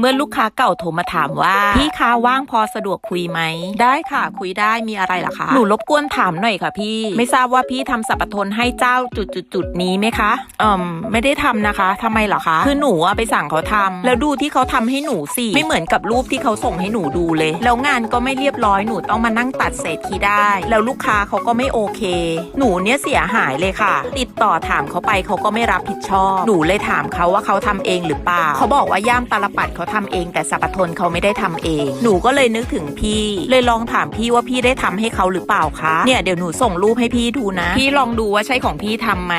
เมื่อลูกค้าเก่าโทรมาถามว่า พี่คะว่างพอสะดวกคุยไหม ได้ค่ะ คุยได้มีอะไรล่ะคะหนูรบกวนถามหน่อยค่ะพี่ ไม่ทราบว่าพี่ทำสัปทนให้เจ้าจุดจุดจุดๆๆนี้ไหมคะอืมไม่ได้ทำนะคะทำไมเหรอคะ คือหนูอะไปสั่งเขาทำแล้วดูที่เขาทำให้หนูสิไม่เหมือนกับรูปที่เขาส่งให้หนูดูเลย แล้วงานก็ไม่เรียบร้อยหนูต้องมานั่งตัดเศษที่ได้ แล้วลูกค้าเขาก็ไม่โอเค หนูเนี่ยเสียหายเลยค่ะ ติดต่อถามเขาไปเขาก็ไม่รับผิดชอบ หนูเลยถามเขาว่าเขาทำเองหรือเปล่าเขาบอกว่าย่ามตาลปัดเขาทำเอง แต่สัปทนเขาไม่ได้ทำเอง หนูก็เลยนึกถึงพี่ เลยลองถามพี่ว่าพี่ได้ทำให้เขาหรือเปล่าคะ เนี่ยเดี๋ยวหนูส่งรูปให้พี่ดูนะ พี่ลองดูว่าใช่ของพี่ทำไหม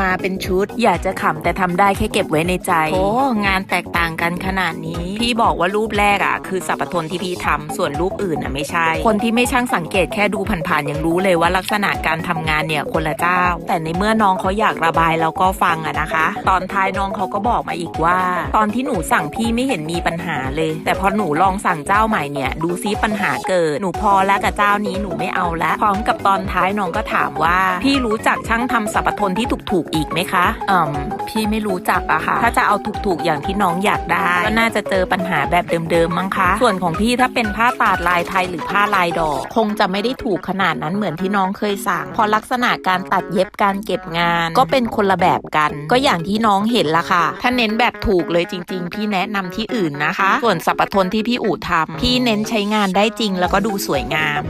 มาเป็นชุด อยากจะขำแต่ทำได้แค่เก็บไว้ในใจ โอ้งานแตกต่างกันขนาดนี้ พี่บอกว่ารูปแรกอะ คือสัปทนที่พี่ทำส่วนรูปอื่นอะไม่ใช่ คนที่ไม่ช่างสังเกตแค่ดูผ่านๆยังรู้เลยว่าลักษณะการทำงานเนี่ยคนละเจ้า แต่ในเมื่อน้องเขาอยากระบายแล้วก็ฟังอะนะคะ ตอนท้ายน้องเขาก็บอกมาอีกว่า ตอนที่หนูสั่งพี่ไม่เห็นมีปัญหาเลย แต่พอหนูลองสั่งเจ้าใหม่เนี่ยดูซิปัญหาเกิดหนูพอแล้วกับเจ้านี้หนูไม่เอาละพร้อมกับตอนท้ายน้องก็ถามว่า พี่รู้จักช่างทำสัปทนที่ถูกๆอีกไหมคะอืมพี่ไม่รู้จักอะค่ะ ถ้าจะเอาถูกๆอย่างที่น้องอยากได้ ก็น่าจะเจอปัญหาแบบเดิมๆมั้งคะ ส่วนของพี่ถ้าเป็นผ้าตาดลายไทยหรือผ้าลายดอก คงจะไม่ได้ถูกขนาดนั้นเหมือนที่น้องเคยสั่งเพอลักษณะการตัดเย็บการเก็บงาน ก็เป็นคนละแบบกัน ก็อย่างที่น้องเห็นละค่ะ ถ้าเน้นแบบถูกเลยจริง ๆที่แนะนำที่อื่นนะคะ ส่วนสัปทนที่พี่อู่ทำพี่เน้นใช้งานได้จริงแล้วก็ดูสวยงาม